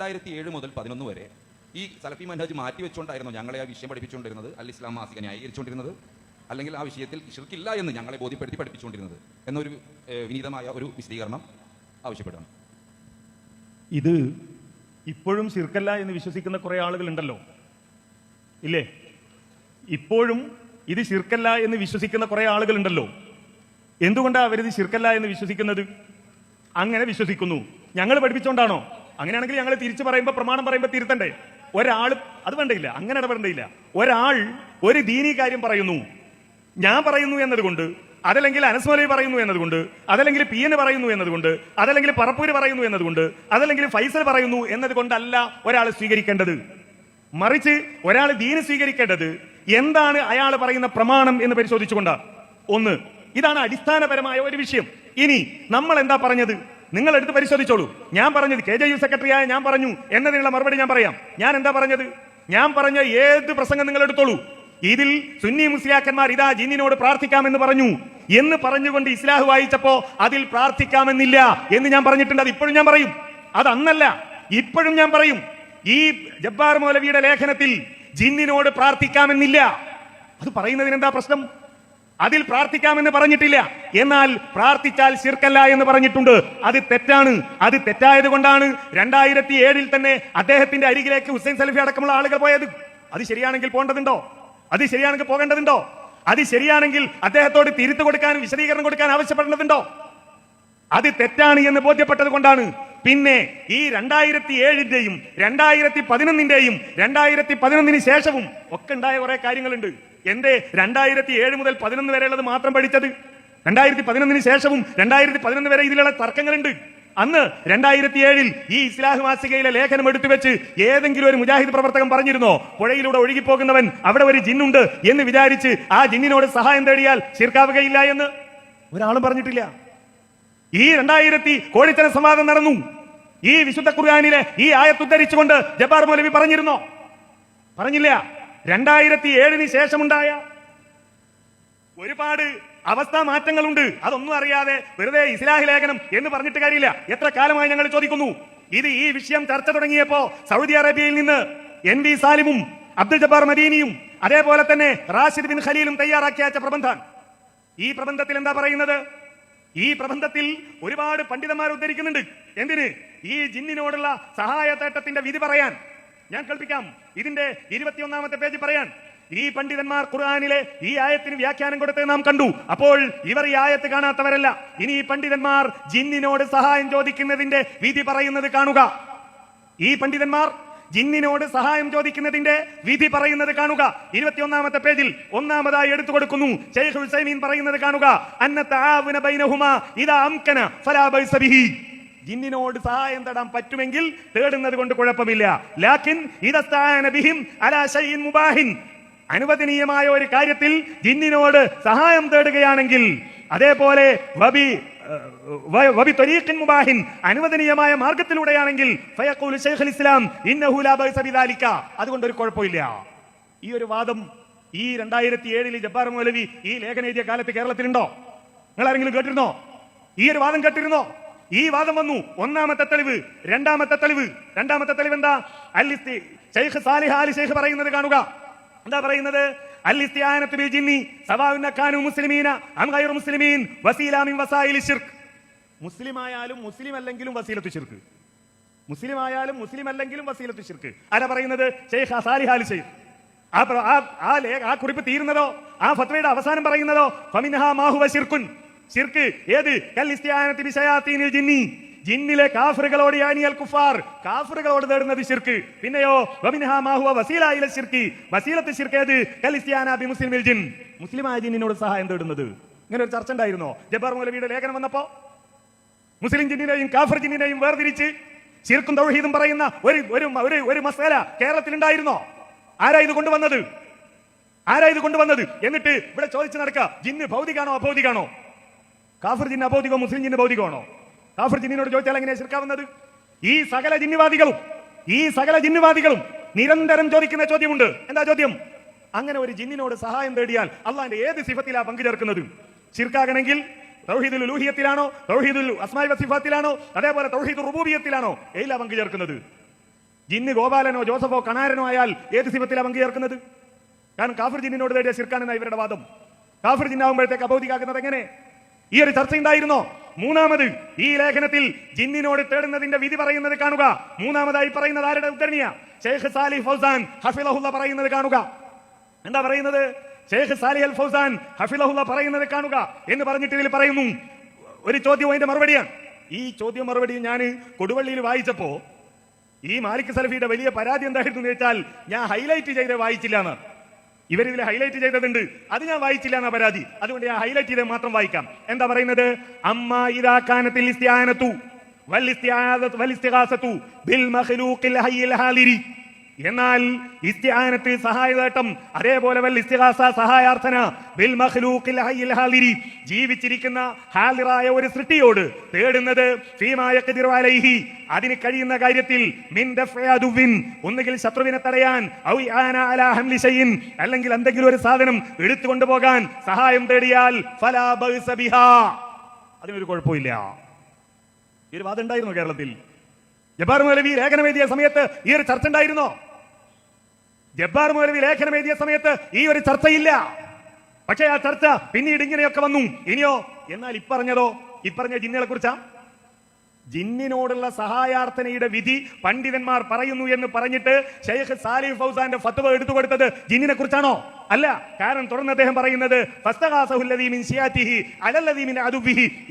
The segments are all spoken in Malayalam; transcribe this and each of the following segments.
രണ്ടായിരത്തി ഏഴ് മുതൽ പതിനൊന്ന് വരെ ഈ സലഫി മാറ്റി വെച്ചുകൊണ്ടായിരുന്നു ഞങ്ങളെ ആ വിഷയം പഠിപ്പിച്ചുകൊണ്ടിരുന്നത് അൽ ഇസ്ലാം മാസിക ന്യായീകരിച്ചുകൊണ്ടിരുന്നത് അല്ലെങ്കിൽ ആ വിഷയത്തിൽ ഇഷർക്കില്ല എന്ന് ഞങ്ങളെ ബോധ്യപ്പെടുത്തി പഠിപ്പിച്ചുകൊണ്ടിരുന്നത് എന്നൊരു വിനീതമായ ഒരു വിശദീകരണം ആവശ്യപ്പെടുന്നു. ഇത് ഇപ്പോഴും ശിർക്കല്ല എന്ന് വിശ്വസിക്കുന്ന കുറെ ആളുകളുണ്ടല്ലോ. ഇല്ലേ? ഇപ്പോഴും ഇത് ശിർക്കല്ല എന്ന് വിശ്വസിക്കുന്ന കുറെ ആളുകളുണ്ടല്ലോ. എന്തുകൊണ്ടാണ് അവരിത് ശിർക്കല്ല എന്ന് വിശ്വസിക്കുന്നത്? അങ്ങനെ വിശ്വസിക്കുന്നു. ഞങ്ങൾ പഠിപ്പിച്ചോണ്ടാണോ? അങ്ങനെയാണെങ്കിൽ ഞങ്ങൾ തിരിച്ചു പറയുമ്പോൾ പ്രമാണം പറയുമ്പോൾ തിരുത്തണ്ടേ? ഒരാൾ അത് വേണ്ടയില്ല അങ്ങനെ ഇടപെടേണ്ടയില്ല. ഒരാൾ ഒരു ദീനീ കാര്യം പറയുന്നു. ഞാൻ പറയുന്നു എന്നതുകൊണ്ട് അതല്ലെങ്കിൽ അനസ്മലി പറയുന്നു എന്നതുകൊണ്ട് അതല്ലെങ്കിൽ പി എന്ന് പറയുന്നു എന്നതുകൊണ്ട് അതല്ലെങ്കിൽ പറപ്പൂര് പറയുന്നു എന്നതുകൊണ്ട് അതല്ലെങ്കിൽ ഫൈസൽ പറയുന്നു എന്നതുകൊണ്ടല്ല ഒരാൾ സ്വീകരിക്കേണ്ടത്. മറിച്ച് ഒരാൾ ദീന് സ്വീകരിക്കേണ്ടത് എന്താണ് അയാൾ പറയുന്ന പ്രമാണം എന്ന് പരിശോധിച്ചുകൊണ്ട്. ഒന്ന് ഇതാണ് അടിസ്ഥാനപരമായ ഒരു വിഷയം. ഇനി നമ്മൾ എന്താ പറഞ്ഞത്? നിങ്ങൾ എടുത്ത് പരിശോധിച്ചോളൂ. ഞാൻ പറഞ്ഞത് കെ ജെ യു സെക്രട്ടറിയായ ഞാൻ പറഞ്ഞു. എന്നതിനുള്ള മറുപടി ഞാൻ പറയാം. ഞാൻ എന്താ പറഞ്ഞത്? ഞാൻ പറഞ്ഞ ഏത് പ്രസംഗം നിങ്ങൾ എടുത്തോളൂ ഇതിൽ സുന്നി മുസ്ലിയാക്കന്മാർ ഇതാ ജിന്നിനോട് പ്രാർത്ഥിക്കാമെന്ന് പറഞ്ഞു. എന്ന് പറഞ്ഞുകൊണ്ട് ഇസ്ലാഹ് വായിച്ചപ്പോ അതിൽ പ്രാർത്ഥിക്കാമെന്നില്ല എന്ന് ഞാൻ പറഞ്ഞിട്ടുണ്ട്. അത് ഇപ്പോഴും ഞാൻ പറയും. അത് അന്നല്ല. ഇപ്പോഴും ഞാൻ പറയും. ഈ ജബ്ബാർ മൗലവിയുടെ ലേഖനത്തിൽ ജിന്നിനോട് പ്രാർത്ഥിക്കാമെന്നില്ല. അത് പറയുന്നതിന് എന്താ പ്രശ്നം? അതിൽ പ്രാർത്ഥിക്കാമെന്ന് പറഞ്ഞിട്ടില്ല. എന്നാൽ പ്രാർത്ഥിച്ചാൽ ശിർക്കല്ല എന്ന് പറഞ്ഞിട്ടുണ്ട്. അത് തെറ്റാണ്. അത് തെറ്റായത് കൊണ്ടാണ് രണ്ടായിരത്തി ഏഴിൽ തന്നെ അദ്ദേഹത്തിന്റെ അരികിലേക്ക് ഹുസൈൻ സലഫി അടക്കമുള്ള ആളുകൾ പോയത്. അത് ശരിയാണെങ്കിൽ പോകേണ്ടതുണ്ടോ? അത് ശരിയാണെങ്കിൽ പോകേണ്ടതുണ്ടോ? അത് ശരിയാണെങ്കിൽ അദ്ദേഹത്തോട് തിരുത്തു കൊടുക്കാനും വിശദീകരണം കൊടുക്കാൻ ആവശ്യപ്പെടേണ്ടതുണ്ടോ? അത് തെറ്റാണ് എന്ന് ബോധ്യപ്പെട്ടത് കൊണ്ടാണ് പിന്നെ ഈ രണ്ടായിരത്തി ഏഴിന്റെയും രണ്ടായിരത്തി പതിനൊന്നിന്റെയും രണ്ടായിരത്തി പതിനൊന്നിന് ശേഷവും ഒക്കെ ഉണ്ടായ കുറെ കാര്യങ്ങളുണ്ട്. എന്റെ രണ്ടായിരത്തി ഏഴ് മുതൽ പതിനൊന്ന് വരെയുള്ളത് മാത്രം പഠിച്ചത്? രണ്ടായിരത്തി പതിനൊന്നിന് ശേഷവും രണ്ടായിരത്തി പതിനൊന്ന് വരെ ഇതിലുള്ള തർക്കങ്ങളുണ്ട്. അന്ന് രണ്ടായിരത്തി ഏഴിൽ ഈ ഇസ്ലാഹ് മാസികയിലെ ലേഖനം എടുത്തു വെച്ച് ഏതെങ്കിലും ഒരു മുജാഹിദ് പ്രവർത്തകൻ പറഞ്ഞിരുന്നോ? പുഴയിലൂടെ ഒഴുകിപ്പോകുന്നവൻ അവിടെ ഒരു ജിന്നുണ്ട് എന്ന് വിചാരിച്ച് ആ ജിന്നിനോട് സഹായം തേടിയാൽ ചീർക്കാവുകയില്ല എന്ന്? ഒരാളും പറഞ്ഞിട്ടില്ല. ഈ രണ്ടായിരത്തി കോഴിത്തന സംവാദം നടന്നു. ഈ വിശുദ്ധ ഖുർആാനിലെ ഈ ആയത്തുദ്ധരിച്ചുകൊണ്ട് ജബ്ബാർ മൗലവി പറഞ്ഞിരുന്നോ? പറഞ്ഞില്ല. രണ്ടായിരത്തി ഏഴിന് ശേഷമുണ്ടായ ഒരുപാട് അവസ്ഥാ മാറ്റങ്ങളുണ്ട്. അതൊന്നും അറിയാതെ വെറുതെ ഇസ്ലാഹി ലേഖനം എന്ന് പറഞ്ഞിട്ട് കാര്യമില്ല. എത്ര കാലമായി ഞങ്ങൾ ചോദിക്കുന്നു. ഇത് ഈ വിഷയം ചർച്ച തുടങ്ങിയപ്പോ സൗദി അറേബ്യയിൽ നിന്ന് എൻ വി സാലിമും അബ്ദുൽ ജബ്ബാർ മദീനിയും അതേപോലെ തന്നെ റാഷിദ് ബിൻ ഖലീലും തയ്യാറാക്കി അയച്ച പ്രബന്ധം. ഈ പ്രബന്ധത്തിൽ എന്താ പറയുന്നത്? ഈ പ്രബന്ധത്തിൽ ഒരുപാട് പണ്ഡിതന്മാർ ഉദ്ധരിക്കുന്നുണ്ട്. എന്തിന്? ഈ ജിന്നിനോടുള്ള സഹായത്തേട്ടത്തിന്റെ വിധി പറയാൻ. ഞാൻ കൽപ്പിക്കാം. ഇതിന്റെ ഇരുപത്തിയൊന്നാമത്തെ പേജ് പറയാൻ. ഈ പണ്ഡിതന്മാർ ഖുർആാനിലെ ഈ ആയത്തിന് വ്യാഖ്യാനം കൊടുത്തത് നാം കണ്ടു. അപ്പോൾ ഇവർ ഈ ആയത്ത് കാണാത്തവരല്ല. ഇനി ഈ പണ്ഡിതന്മാർ ജിന്നിനോട് സഹായം ചോദിക്കുന്നതിന്റെ വിധി പറയുന്നത് കാണുക. ഈ പണ്ഡിതന്മാർ ജിന്നിനോട് സഹായം ചോദിക്കുന്നതിന്റെ വിധി പറയുന്നത് കാണുക. ഇരുപത്തിയൊന്നാമത്തെ പേജിൽ ഒന്നാമതായി എടുത്തു കൊടുക്കുന്നു. പറയുന്നത് കാണുക. അന്നത്തെ ജിന്നിനോട് സഹായം തേടാൻ പറ്റുമെങ്കിൽ തേടുന്നത് കൊണ്ട് കുഴപ്പമില്ല. ലാക്കിൻ ഇതസ്ഥാനബിഹിം അലാശയിൻ മുബാഹിൻ. അനുവദനീയമായ ഒരു കാര്യത്തിൽ ജിന്നിനോട് സഹായം തേടുകയാണെങ്കിൽ അതേപോലെ വബി വബി മുബാഹിൻ അനുവദനീയമായ മാർഗത്തിലൂടെയാണെങ്കിൽ ശൈഖുൽ ഇസ്ലാം ഇന്നഹു ലാ ബൈസ ബിദാലിക. അതുകൊണ്ട് ഒരു കുഴപ്പമില്ല. ഈ ഒരു വാദം ഈ രണ്ടായിരത്തി ഏഴിൽ ജബ്ബാർ മൗലവി ഈ ലേഖനം എഴുതിയ കാലത്ത് കേരളത്തിലുണ്ടോ? നിങ്ങൾ ആരെങ്കിലും കേട്ടിരുന്നോ? ഈ ഒരു വാദം കേട്ടിരുന്നോ? ഈ വാദം വന്നു. ഒന്നാമത്തെ തെളിവ് രണ്ടാമത്തെ തെളിവ്. രണ്ടാമത്തെ തെളിവ് എന്താ? അല്ലിസ്തി ഷെയ്ഖ് സാലിഹ് അലി ഷെയ്ഖ് പറയുന്നത് കാണുക. എന്താ പറയുന്നത്? അല്ലിസ്തിയാനത്ത് ബിൽ ജിന്നി സവാഉന്ന കാനു മുസ്ലിമീന അം ഗൈറു മുസ്ലിമീൻ വസീല മിൻ വസായിലി ശിർക്ക്. മുസ്ലിം മുസ്ലിം അല്ലെങ്കിലും വസീലത്തു ശിർക്ക്. മുസ്ലിം ആയാലും മുസ്ലിം അല്ലെങ്കിലും വസീലത്തു ശിർക്ക്. ആരാ പറയുന്നത്? ഷെയ്ഖ് സാലിഹ് അലി ഷെയ്ഖ് ആ ആ കുറിപ്പ് തീരുന്നതോ? ആ ഫത്വയുടെ അവസാനം പറയുന്നതോ? ഫമിൻഹാ മാഹുവ ശിർക്കുൻ ശിർക്ക് ഏത്? ജിന്നി. ജിന്നിലെ കാഫറുകളോട് യാനിയൽ കുഫാർ. കാഫറുകളോട് തേടുന്നത് ശിർക്ക്. പിന്നെയോ വമിൻഹാ മാഹുവ വസീലായിലെ ശിർക്ക്. വസീലത്ത് ശിർക്ക് ഏത്? കല്ലിസ്ത്യാന ബി മുസ്ലിമിൽ ജിൻ. മുസ്ലിമായ ജിന്നിനോട് സഹായം തേടുന്നത്. ഇങ്ങനെ ഒരു ചർച്ച ഉണ്ടായിരുന്നോ? ജബ്ബാർ മൗലവിയുടെ ലേഖനം വന്നപ്പോ? മുസ്ലിം ജിന്നിനെയും കാഫർ ജിന്നിനെയും വേർതിരിച്ച് ശിർക്കും തൗഹീദും പറയുന്ന ഒരു ഒരു ഒരു ഒരു മസാല കേരളത്തിൽ ഉണ്ടായിരുന്നോ? ആരാ ഇത് കൊണ്ടുവന്നത്? ആരാ ഇത് കൊണ്ടുവന്നത്? എന്നിട്ട് ഇവിടെ ചോദിച്ചു നടക്കുക ജിന്ന് ഭൗതികാണോ അഭൗതികാണോ? കാഫർ ജിന്ന് അഭൗതികോ മുസ്ലിം ജിന്റെ ഭൗതികമാണോ? കാഫർ ജിന്നിനോട് ചോദിച്ചാൽ എങ്ങനെയാ ശിർക്കാവുന്നത്? ഈ സകല ജിന്നുവാദികളും ഈ സകല ജിന്നുവാദികളും നിരന്തരം ചോദിക്കുന്ന ചോദ്യമുണ്ട്. എന്താ ചോദ്യം? അങ്ങനെ ഒരു ജിന്നിനോട് സഹായം തേടിയാൽ അള്ളാന്റെ ഏത് സിഫത്തിലാ പങ്കുചേർക്കുന്നത്? ശിർക്കാകണമെങ്കിൽ തൗഹീദുൽ ലൂഹിയത്തിലാണോ തൗഹീദുൽ അസ്മായി അതേപോലെ തൗഹീദുൽ റുബൂബിയത്തിലാണോ പങ്കു പങ്കുചേർക്കുന്നത്? ജിന്ന് ഗോപാലനോ ജോസഫോ കണാരനോ ആയാൽ ഏത് സിഫത്തിലാ പങ്കു ചേർക്കുന്നത് കാരണം കാഫിർ ജിന്നിനോട് തേടിയ ശിർക്കാണെന്ന ഇവരുടെ വാദം. കാഫിർ ജിന്നാകുമ്പോഴത്തേക്ക് അബൗദികാക്കുന്നത് എങ്ങനെ? ഈ ഒരു ചർച്ച ഉണ്ടായിരുന്നോ? മൂന്നാമത് ഈ ലേഖനത്തിൽ ജിന്നിനോട് തേടുന്നതിന്റെ വിധി പറയുന്നത് കാണുക. മൂന്നാമതായി പറയുന്നത് ആരുടെ ഉദ്ധരണിയ? ഷെയ്ഖ് സാലി ഫൗസാൻ ഹഫിലഹുല്ല പറയുന്നത് കാണുക. എന്താ പറയുന്നത്? ഷെയ്ഖ് സാലി അൽ ഫൗസാൻ ഹഫിലഹുല്ല പറയുന്നത് കാണുക എന്ന് പറഞ്ഞിട്ട് ഇതിൽ പറയുന്നു. ഒരു ചോദ്യം അതിന്റെ മറുപടിയാണ്. ഈ ചോദ്യം മറുപടി ഞാൻ കൊടുവള്ളിയിൽ വായിച്ചപ്പോ ഈ മാലിക് സലഫിയുടെ വലിയ പരാതി എന്തായിരുന്നു എന്ന് വെച്ചാൽ ഞാൻ ഹൈലൈറ്റ് ചെയ്ത് വായിച്ചില്ല എന്ന്. ഇവരിതിൽ ഹൈലൈറ്റ് ചെയ്തതുണ്ട്. അത് ഞാൻ വായിച്ചില്ല എന്ന പരാതി. അതുകൊണ്ട് ഞാൻ ഹൈലൈറ്റ് ചെയ്ത് മാത്രം വായിക്കാം. എന്താ പറയുന്നത്? അമ്മ ഇതാക്കാനത്തിൽ ഇസ്തിയാനത്തു വൽ ഇസ്തിയാദത്ത് ബിൽ മഖ്ലൂഖിൽ ഹയ്യിൽ ഹാലിരി എന്നാൽ ഇസ്തിഹാനത്തിൽ സഹായതേട്ടം അതേപോലെ വൽ ഇസ്തിഹാസ സഹായാർത്ഥന ബിൽ മഖ്ലൂഖിൽ ഹാലിരി ജീവിച്ചിരിക്കുന്ന ഹാലിറായ ഒരു സൃഷ്ടിയോട് തേടുന്നത് ഫീമാ യഖ്ദിറു അലൈഹി. അതിന് കഴിയുന്ന കാര്യത്തിൽ മിൻ ഒന്നുകിൽ ശത്രുവിനെ തടയാൻ ഔ അല്ലെങ്കിൽ എന്തെങ്കിലും ഒരു സാധനം എടുത്തു കൊണ്ടുപോകാൻ സഹായം തേടിയാൽ ഫലാ ബിഹാ. അതിനൊരു കുഴപ്പമില്ല. ഈ ഒരു വാദം ഉണ്ടായിരുന്നു കേരളത്തിൽ. ജബ്ബാർ മൗലവി ലേഖനം സമയത്ത് ഈ ഒരു ചർച്ച ഉണ്ടായിരുന്നോ? ജബ്ബാർ മൗലവി ലേഖനം എഴുതിയ സമയത്ത് ഈ ഒരു ചർച്ചയില്ല. പക്ഷേ ആ ചർച്ച പിന്നീട് ഇങ്ങനെയൊക്കെ വന്നു. ഇനിയോ എന്നാൽ ഇപ്പറഞ്ഞതോ? ഇപ്പറഞ്ഞ ജിന്നുകളെ കുറിച്ചാ ജിന്നിനോടുള്ള സഹായാർത്ഥനയുടെ വിധി പണ്ഡിതന്മാർ പറയുന്നു എന്ന് പറഞ്ഞിട്ട് ഷെയ്ഖ് സാലിഫ് ഫൗസാന്റെ ഫത്വ എടുത്തു കൊടുത്തത് ജിന്നിനെ കുറിച്ചാണോ അല്ല കാരണം തുടർന്ന് അദ്ദേഹം പറയുന്നത്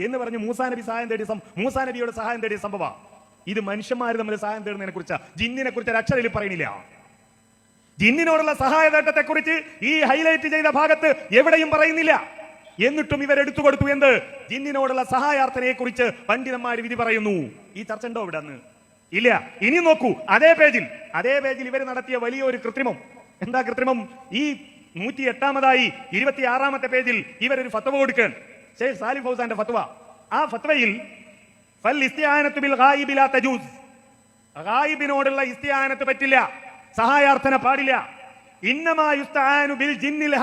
എന്ന് പറഞ്ഞ് മൂസാ നബി സഹായം തേടിയ മൂസാ നബിയുടെ സഹായം തേടിയ സംഭവം ഇത് മനുഷ്യന്മാർ തമ്മിൽ സഹായം തേടുന്നതിനെ കുറിച്ച് ജിന്നിനെ കുറിച്ച് അക്ഷരയിൽ പറയുന്നില്ല. ജിന്നിനോടുള്ള സഹായതേട്ടത്തെ കുറിച്ച് ഈ ഹൈലൈറ്റ് ചെയ്ത ഭാഗത്ത് എവിടെയും പറയുന്നില്ല. എന്നിട്ടും ഇവർ എടുത്തു കൊടുത്തു എന്ത്? ജിന്നിനോടുള്ള സഹായാർത്ഥനയെ കുറിച്ച് പണ്ഡിതന്മാർ വിധി പറയുന്നു. ഈ ചർച്ച ഉണ്ടോ ഇവിടെ അന്ന്? ഇല്ല. ഇനി നോക്കൂ. അതേ പേജിൽ അതേ പേജിൽ ഇവർ നടത്തിയ വലിയൊരു കൃത്രിമം. എന്താ കൃത്രിമം? ഈ നൂറ്റി എട്ടാമതായി ഇരുപത്തി ആറാമത്തെ പേജിൽ ഇവരൊരു ഫത്വ കൊടുക്കാൻ ഷെയ്ഖ് സാലിഫ് ഫൗസാന്റെ ഫത്വ. ആ ഫത്വയിൽ ഫൽ ഇസ്തിയാനത്ത് ബിൽ ഗായിബി ലാ തജൂസ്. ഗായിബിനോടുള്ള ഇസ്തിയാനത്ത് പറ്റില്ല. സഹായാർത്ഥന പാടില്ല. ഇന്നമാ യുസ്തആനു ബിൽ ജിന്നിൽ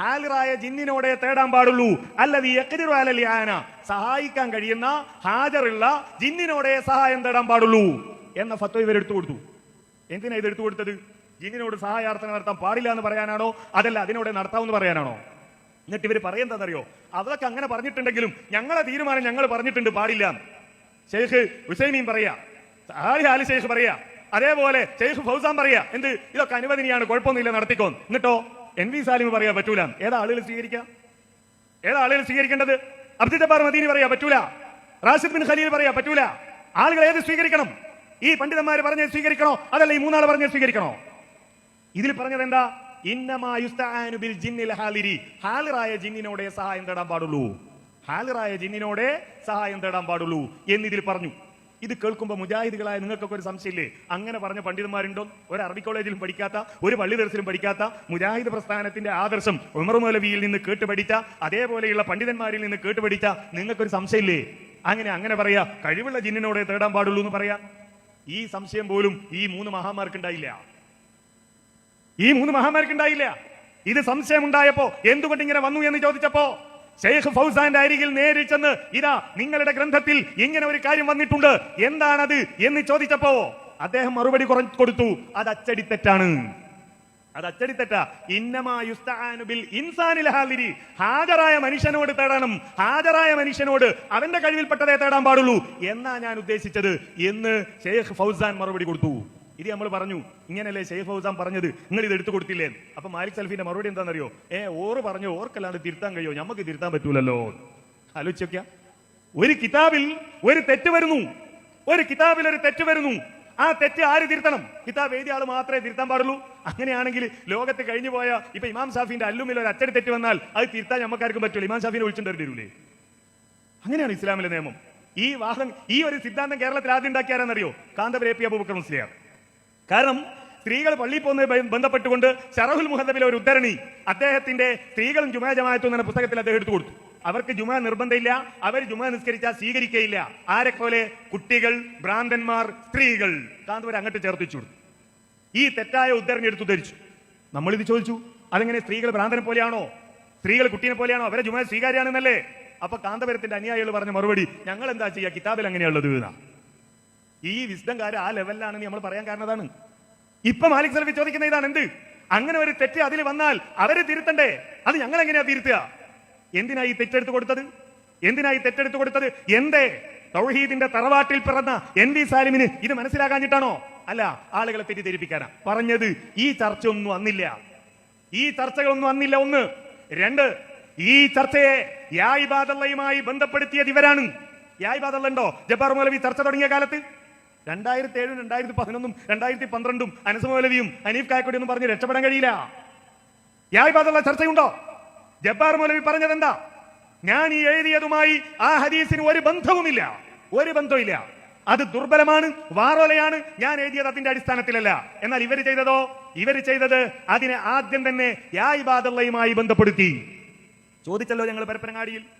ഹാലിറായ ജിന്നിനോടെ തേടാൻ പാടുള്ളൂ. അല്ലത് സഹായിക്കാൻ കഴിയുന്ന ഹാജറുള്ള ജിന്നിനോടെ സഹായം തേടാൻ പാടുള്ളൂ. എന്ന ഫത്വ ഇവർ എടുത്തു കൊടുത്തു. എന്തിനാ ഇത് എടുത്തു കൊടുത്തത്? ജിന്നിനോട് സഹായാർത്ഥന നടത്താൻ പാടില്ല എന്ന് പറയാനാണോ? അതല്ല അതിനോട് നടത്താമെന്ന് പറയാനാണോ? എന്നിട്ട് ഇവർ പറയുന്നതെന്നറിയോ അവർക്ക് അങ്ങനെ പറഞ്ഞിട്ടുണ്ടെങ്കിലും ഞങ്ങളെ തീരുമാനം ഞങ്ങൾ പറഞ്ഞിട്ടുണ്ട് പാടില്ല. ഷെയ്ഖ് ഹുസൈമീൻ പറയാ. ആലി ഹാലി ഷെയ്ഖ് പറയാ. അതേപോലെ ഷെയ്ഖ് ഫൗസാൻ പറയാ എന്ത്? ഇതൊക്കെ അനുവദനീയാണ് കുഴപ്പമൊന്നുമില്ല നടത്തിക്കോ. എന്നിട്ടോ എൻ വി സാലിം പറയാ പറ്റൂല. ഏതാ ആളുകൾ സ്വീകരിക്കാം ഏതാ ആളുകൾ സ്വീകരിക്കേണ്ടത്? അബ്ദുൽ ജബ്ബാർ മദീനി പറയാ പറ്റൂല. റാഷിദ് ബിൻ ഖലീൽ പറയാ പറ്റൂല. ആളുകൾ ഏത് സ്വീകരിക്കണം? ഈ പണ്ഡിതന്മാർ പറഞ്ഞ സ്വീകരിക്കണോ? അതല്ല ഈ മൂന്നാൾ പറഞ്ഞ സ്വീകരിക്കണോ? ഇതിൽ പറഞ്ഞത് എന്താ? ഇന്നമാ യുസ്തആനു ബിൽ ജിന്നിൽ ജിന്നിനോടെ സഹായം തേടാൻ പാടുള്ളൂ. ഹാലിറായ ജിന്നിനോടെ സഹായം തേടാൻ പാടുള്ളൂ. എന്നിതിൽ പറഞ്ഞു. ഇത് കേൾക്കുമ്പോൾ മുജാഹിദുകളായ നിങ്ങൾക്കൊക്കെ ഒരു സംശയമില്ലേ? അങ്ങനെ പറഞ്ഞ പണ്ഡിതന്മാരുണ്ടോ? ഒരു അറബി കോളേജിലും പഠിക്കാത്ത ഒരു പള്ളി ദർശനം പഠിക്കാത്ത മുജാഹിദ് പ്രസ്ഥാനത്തിന്റെ ആദർശം ഉമർ മൗലവിയിൽ നിന്ന് കേട്ടുപഠിച്ച അതേപോലെയുള്ള പണ്ഡിതന്മാരിൽ നിന്ന് കേട്ടുപഠിച്ച നിങ്ങൾക്കൊരു സംശയമില്ലേ? അങ്ങനെ അങ്ങനെ പറയാ കഴിവുള്ള ജിന്നിനോടെ തേടാൻ പാടുള്ളൂ എന്ന് പറയാ. ഈ സംശയം പോലും ഈ മൂന്ന് മഹാമാർക്ക് ഉണ്ടായില്ല ഈ മൂന്ന് മഹാമാർക്ക് ഉണ്ടായില്ല ഇത് സംശയം ഉണ്ടായപ്പോ എന്തുകൊണ്ട് ഇങ്ങനെ വന്നു എന്ന് ചോദിച്ചപ്പോ ഷെയ്ഖ് ഫൗസാന്റെ അരികിൽ നേരിൽ ചെന്ന് ഇതാ നിങ്ങളുടെ ഗ്രന്ഥത്തിൽ ഇങ്ങനെ ഒരു കാര്യം വന്നിട്ടുണ്ട്. എന്താണത് എന്ന് ചോദിച്ചപ്പോ അദ്ദേഹം മറുപടി കൊടുത്തു. അത് അച്ചടി തെറ്റാണ് അത് അച്ചടി തെറ്റാ ഇന്നമാ ബിൽ ഇൻസാനിൽ ഹാജരായ മനുഷ്യനോട് തേടണം ഹാജരായ മനുഷ്യനോട് അവന്റെ കഴിവിൽപ്പെട്ടതേ തേടാൻ പാടുള്ളൂ. എന്നാ ഞാൻ ഉദ്ദേശിച്ചത് എന്ന് ഷെയ്ഖ് ഫൗസാൻ മറുപടി കൊടുത്തു. ഇത് നമ്മൾ പറഞ്ഞു ഇങ്ങനല്ലേ ഷെയ്ഫ് ഹൗസാൻ പറഞ്ഞത് നിങ്ങൾ ഇത് എടുത്തു കൊടുത്തില്ലേ? അപ്പൊ മാലിക് സൽഫീന്റെ മറുപടി എന്താണെന്നറിയോ? ഏ ഓറ് പറഞ്ഞു ഓർക്കല്ലാണ്ട് തിരുത്താൻ കഴിയോ? നമുക്ക് തിരുത്താൻ പറ്റൂലല്ലോ. ആലോചിച്ചോക്ക ഒരു കിതാബിൽ ഒരു തെറ്റ് വരുന്നു. ഒരു കിതാബിൽ ഒരു തെറ്റ് വരുന്നു. ആ തെറ്റ് ആര് തിരുത്തണം? കിതാബ് എഴുതിയ ആൾ മാത്രമേ തിരുത്താൻ പാടുള്ളൂ. അങ്ങനെയാണെങ്കിൽ ലോകത്ത് കഴിഞ്ഞു പോയ ഇപ്പൊ ഇമാം ഷാഫിന്റെ അല്ലുമിൽ ഒരു അച്ചടി തെറ്റ് വന്നാൽ അത് തിരുത്താൻ നമുക്കാർക്കും പറ്റുള്ളൂ ഇമാം ഷാഫിനെ വിളിച്ചിട്ട് വരൂലേ? അങ്ങനെയാണ് ഇസ്ലാമിലെ നിയമം. ഈ വാഹനം ഈ ഒരു സിദ്ധാന്തം കേരളത്തിൽ ആദ്യം ഉണ്ടാക്കിയാരെന്നറിയോ കാന്തപുരേപ്പി അബൂബക്കർ മുസ്ലിയാർ. കാരണം സ്ത്രീകൾ പള്ളിയിൽ പോകുന്നത് ബ- ബന്ധപ്പെട്ടുകൊണ്ട് ഷറഹുൽ മുഹദബിലെ ഒരു ഉദ്ധരണി അദ്ദേഹത്തിന്റെ സ്ത്രീകളും ജുമാ ജമാഅത്തും എന്ന പുസ്തകത്തിൽ അദ്ദേഹം എടുത്തു കൊടുത്തു. അവർക്ക് ജുമാ നിർബന്ധമില്ല അവർ ജുമാ നിസ്കരിച്ചാൽ സ്വീകരിക്കയില്ല ആരെ പോലെ കുട്ടികൾ ഭ്രാന്തന്മാർ സ്ത്രീകൾ. കാന്തപുരം അങ്ങോട്ട് ചേർത്തിച്ചു കൊടുത്തു. ഈ തെറ്റായ ഉദ്ധരണി എടുത്തു ധരിച്ചു നമ്മളിത് ചോദിച്ചു അതെങ്ങനെ സ്ത്രീകൾ ഭ്രാന്തനെ പോലെയാണോ? സ്ത്രീകൾ കുട്ടീനെ പോലെയാണോ? അവരെ ജുമാ സ്വീകാര്യാണെന്നല്ലേ? അപ്പൊ കാന്തപുരത്തിന്റെ അനുയായികൾ പറഞ്ഞ മറുപടി ഞങ്ങൾ എന്താ ചെയ്യുക കിതാബിൽ അങ്ങനെയുള്ളത് എന്നാ. ഈ വിസ്ഡംകാർ ആ ലെവലിലാണെന്ന് നമ്മൾ പറയാൻ കാരണം അതാണ് ഇപ്പൊ മാലിക് സലഫി ചോദിക്കുന്ന ഇതാണ് എന്ത്? അങ്ങനെ ഒരു തെറ്റ് അതിൽ വന്നാൽ അവരെ തിരുത്തണ്ടേ? അത് ഞങ്ങൾ എങ്ങനെയാ തിരുത്തുക? എന്തിനാ ഈ തെറ്റെടുത്ത് കൊടുത്തത്? എന്തിനാ ഈ തെറ്റെടുത്ത് കൊടുത്തത്? എന്തേ? തൗഹീദിന്റെ തറവാട്ടിൽ പിറന്ന എൻ വി സാലിമിന് ഇത് മനസ്സിലാകാഞ്ഞിട്ടാണോ? അല്ല ആളുകളെ തെറ്റിദ്ധരിപ്പിക്കാനാ. പറഞ്ഞത് ഈ ചർച്ച ഒന്നും അന്നില്ല ഈ ചർച്ചകളൊന്നും അന്നില്ല ഒന്ന്. രണ്ട്. ഈ ചർച്ചയെ യായിബാദള്ളയുമായി ബന്ധപ്പെടുത്തിയത് ഇവരാണ്. യായിബാദള്ള ഉണ്ടോ ജബ്ബാർ മൗലവി ചർച്ച തുടങ്ങിയ കാലത്ത്? രണ്ടായിരത്തി ഏഴും രണ്ടായിരത്തി പതിനൊന്നും രണ്ടായിരത്തി പന്ത്രണ്ടും അനസ് മൗലവിയും അനീഫ് കായക്കൊടി ഒന്നും പറഞ്ഞ് രക്ഷപ്പെടാൻ കഴിയില്ല. യായിബാദുള്ള ചർച്ചയുണ്ടോ? ജബ്ബാർ മൗലവി പറഞ്ഞത് എന്താ ഞാൻ ഈ എഴുതിയതുമായി ആ ഹദീസിന് ഒരു ബന്ധവുമില്ല. ഒരു ബന്ധവുമില്ല. അത് ദുർബലമാണ് വാറോലയാണ്. ഞാൻ എഴുതിയത് അതിന്റെ അടിസ്ഥാനത്തിലല്ല. എന്നാൽ ഇവർ ചെയ്തതോ? ഇവർ ചെയ്തത് അതിനെ ആദ്യം തന്നെ യായിബാദുള്ളയുമായി ബന്ധപ്പെടുത്തി. ചോദിച്ചല്ലോ ഞങ്ങൾ പരപ്പനങ്ങാടിയിൽ?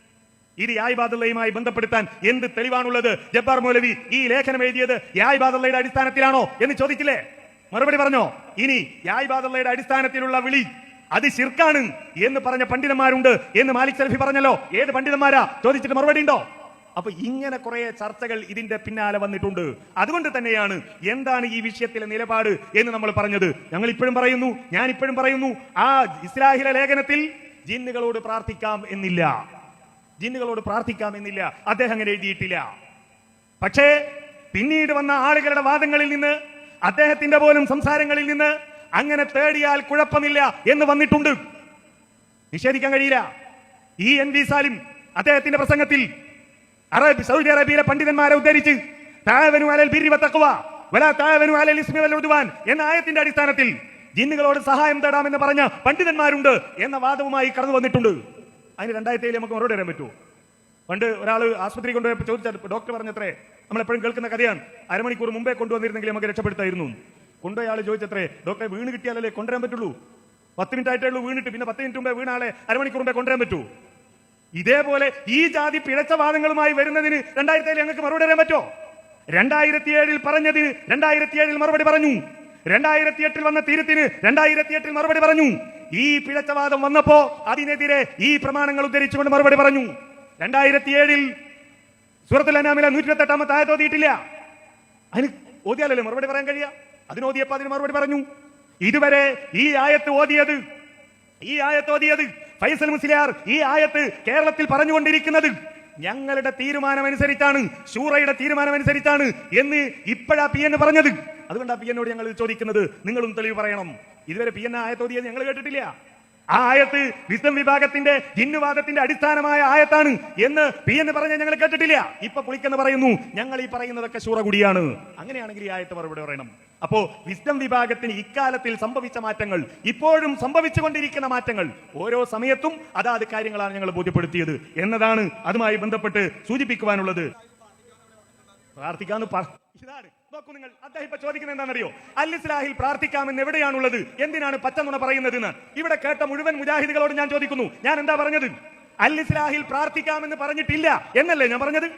ഇത് യായ്ബാദുള്ളയുമായി ബന്ധപ്പെടുത്താൻ എന്ത് തെളിവാണുള്ളത്? ജബ്ബാർ മൗലവി ഈ ലേഖനം എഴുതിയത് യായ്ബാദുള്ളയുടെ അടിസ്ഥാനത്തിലാണോ എന്ന് ചോദിച്ചില്ലേ? മറുപടി പറഞ്ഞോ? ഇനി യായ്ബാദുള്ളയുടെ അടിസ്ഥാനത്തിലുള്ള വിളി അത് ശിർക്കാണ് എന്ന് പറഞ്ഞ പണ്ഡിതന്മാരുണ്ട് എന്ന് മാലിക് സലഫി പറഞ്ഞല്ലോ. ഏത് പണ്ഡിതന്മാരാ? ചോദിച്ചിട്ട് മറുപടി ഉണ്ടോ? അപ്പൊ ഇങ്ങനെ കുറെ ചർച്ചകൾ ഇതിന്റെ പിന്നാലെ വന്നിട്ടുണ്ട്. അതുകൊണ്ട് തന്നെയാണ് എന്താണ് ഈ വിഷയത്തിലെ നിലപാട് എന്ന് നമ്മൾ പറഞ്ഞത്. ഞങ്ങൾ ഇപ്പോഴും പറയുന്നു ഞാൻ ഇപ്പോഴും പറയുന്നു ആ ഇസ്ലാഹിലെ ലേഖനത്തിൽ ജിന്നുകളോട് പ്രാർത്ഥിക്കാം എന്നില്ല. ജിന്നുകളോട് പ്രാർത്ഥിക്കാം എന്നില്ല അദ്ദേഹം അങ്ങനെ എഴുതിയിട്ടില്ല. പക്ഷേ പിന്നീട് വന്ന ആളുകളുടെ വാദങ്ങളിൽ നിന്ന് അദ്ദേഹത്തിന്റെ പോലും സംസാരങ്ങളിൽ നിന്ന് അങ്ങനെ തേടിയാൽ കുഴപ്പമില്ല എന്ന് വന്നിട്ടുണ്ട്. നിഷേധിക്കാൻ കഴിയില്ല. ഈ എൻ വി സാലിം അദ്ദേഹത്തിന്റെ പ്രസംഗത്തിൽ അറബ് സൗദി അറേബ്യയിലെ പണ്ഡിതന്മാരെ ഉദ്ധരിച്ച് താവനു അലൽ ബിരി താവനു അലൽ ഇസ്മി വൽ എന്ന ആയത്തിന്റെ അടിസ്ഥാനത്തിൽ ജിന്നുകളോട് സഹായം തേടാമെന്ന് പറഞ്ഞ പണ്ഡിതന്മാരുണ്ട് എന്ന വാദവുമായി കടന്നു വന്നിട്ടുണ്ട് അതിന് രണ്ടായിരത്തി ഏഴ് നമുക്ക് മറുപടി തരാൻ പറ്റുമോ? പണ്ട് ഒരാൾ ആശുപത്രി കൊണ്ടുപോയപ്പോൾ ചോദിച്ചാൽ ഡോക്ടർ പറഞ്ഞത്രേ നമ്മൾ എപ്പോഴും കേൾക്കുന്ന കഥയാണ്. അരമണിക്കൂർ മുമ്പേ കൊണ്ടുവന്നിരുന്നെങ്കിൽ നമുക്ക് രക്ഷപ്പെടുത്തായിരുന്നു. കൊണ്ടുപോയ ആൾ ചോദിച്ചത്രേ ഡോക്ടറെ വീണ് കിട്ടിയാലല്ലേ കൊണ്ടുവരാൻ പറ്റുള്ളൂ? പത്ത് മിനിറ്റ് ആയിട്ടേ ഉള്ളൂ വീണിട്ട് പിന്നെ പത്ത് മിനിറ്റ് മുമ്പേ വീണാളെ അരമണിക്കൂർ മുമ്പേ കൊണ്ടുവരാൻ പറ്റൂ? ഇതേപോലെ ഈ ജാതി പിഴച്ച വാദങ്ങളുമായി വരുന്നതിന് രണ്ടായിരത്തി ഏഴ് ഞങ്ങൾക്ക് മറുപടി തരാൻ പറ്റോ രണ്ടായിരത്തി ഏഴിൽ പറഞ്ഞതിന് രണ്ടായിരത്തി ഏഴിൽ മറുപടി പറഞ്ഞു. രണ്ടായിരത്തി എട്ടിൽ വന്ന തീരത്തിന് രണ്ടായിരത്തി എട്ടിൽ മറുപടി പറഞ്ഞു. ഈ പിഴച്ചവാദം വന്നപ്പോ അതിനെതിരെ ഈ പ്രമാണങ്ങൾ ഉദ്ധരിച്ചുകൊണ്ട് മറുപടി പറഞ്ഞു. രണ്ടായിരത്തി ഏഴിൽ സൂറത്തുൽ അനാമില നൂറ്റി ഇരുപത്തെട്ടാമത്തെ ആയത്ത് ഓതിയിട്ടില്ല. അതിന് ഓതിയാലല്ലേ മറുപടി പറയാൻ കഴിയാ അതിന് ഓതിയപ്പോ അതിന് മറുപടി പറഞ്ഞു. ഇതുവരെ ഈ ആയത്ത് ഓതിയത് ഈ ആയത്ത് ഓതിയത് ഫൈസൽ മുസ്ലിയാർ ഈ ആയത്ത് കേരളത്തിൽ പറഞ്ഞുകൊണ്ടിരിക്കുന്നത് ഞങ്ങളുടെ തീരുമാനമനുസരിച്ചാണ് ഷൂറയുടെ തീരുമാനമനുസരിച്ചാണ് എന്ന് ഇപ്പോഴാ പി എന്ന് പറഞ്ഞത്. അതുകൊണ്ടാ പി എന്നോട് ഞങ്ങൾ ചോദിക്കുന്നത് നിങ്ങളും തെളിവ് പറയണം. ഇതുവരെ പി എൻ ആയത്ത് ഞങ്ങൾ കേട്ടിട്ടില്ല. ആ ആയത്ത് വിസം വിഭാഗത്തിന്റെ ജിന്നുവാദത്തിന്റെ അടിസ്ഥാനമായ ആയത്താണ് എന്ന് പി എന്ന് പറഞ്ഞ ഞങ്ങൾ കേട്ടിട്ടില്ല. ഇപ്പൊ പുളിക്കെന്ന് പറയുന്നു ഞങ്ങൾ ഈ പറയുന്നതൊക്കെ ശൂറ കൂടിയാണ് അങ്ങനെയാണെങ്കിൽ ഈ ആയത്ത് മറുപടി പറയണം. അപ്പോ വിസ്ഡം വിഭാഗത്തിന് ഇക്കാലത്തിൽ സംഭവിച്ച മാറ്റങ്ങൾ ഇപ്പോഴും സംഭവിച്ചുകൊണ്ടിരിക്കുന്ന മാറ്റങ്ങൾ ഓരോ സമയത്തും അതാത് കാര്യങ്ങളാണ് ഞങ്ങൾ ബോധ്യപ്പെടുത്തിയത് എന്നതാണ് അതുമായി ബന്ധപ്പെട്ട് സൂചിപ്പിക്കുവാനുള്ളത്. പ്രാർത്ഥിക്കാന്ന് ഇതാണ്. നോക്കൂ നിങ്ങൾ അദ്ദേഹം ഇപ്പൊ ചോദിക്കുന്നത് എന്താണെന്നറിയോ? അൽ ഇസ്ലാഹിൽ പ്രാർത്ഥിക്കാമെന്ന് എവിടെയാണുള്ളത്? എന്തിനാണ് പച്ചനുണ പറയുന്നത് എന്ന് ഇവിടെ കേട്ട മുഴുവൻ മുജാഹിദികളോട് ഞാൻ ചോദിക്കുന്നു. ഞാൻ എന്താ പറഞ്ഞത്? അൽ ഇസ്ലാഹിൽ പ്രാർത്ഥിക്കാമെന്ന് പറഞ്ഞിട്ടില്ല എന്നല്ലേ ഞാൻ പറഞ്ഞത്?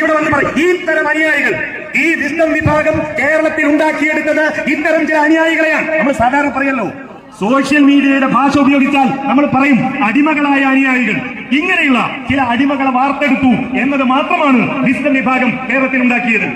ഇവിടെ വന്ന് പറയും ഈ അനുയായികൾ ഈ വിസ്ഡം വിഭാഗം കേരളത്തിൽ ഉണ്ടാക്കിയെടുത്തത് ഇത്തരം ചില അനുയായികളെയാണ്. നമ്മൾ സാധാരണ പറയല്ലോ സോഷ്യൽ മീഡിയയുടെ ഭാഷ ഉപയോഗിച്ചാൽ നമ്മൾ പറയും അടിമകളായ അനുയായികൾ. ഇങ്ങനെയുള്ള ചില അടിമകളെ വാർത്തെടുത്തു എന്നത് മാത്രമാണ് വിസ്ഡം വിഭാഗം കേരളത്തിൽ ഉണ്ടാക്കിയത്.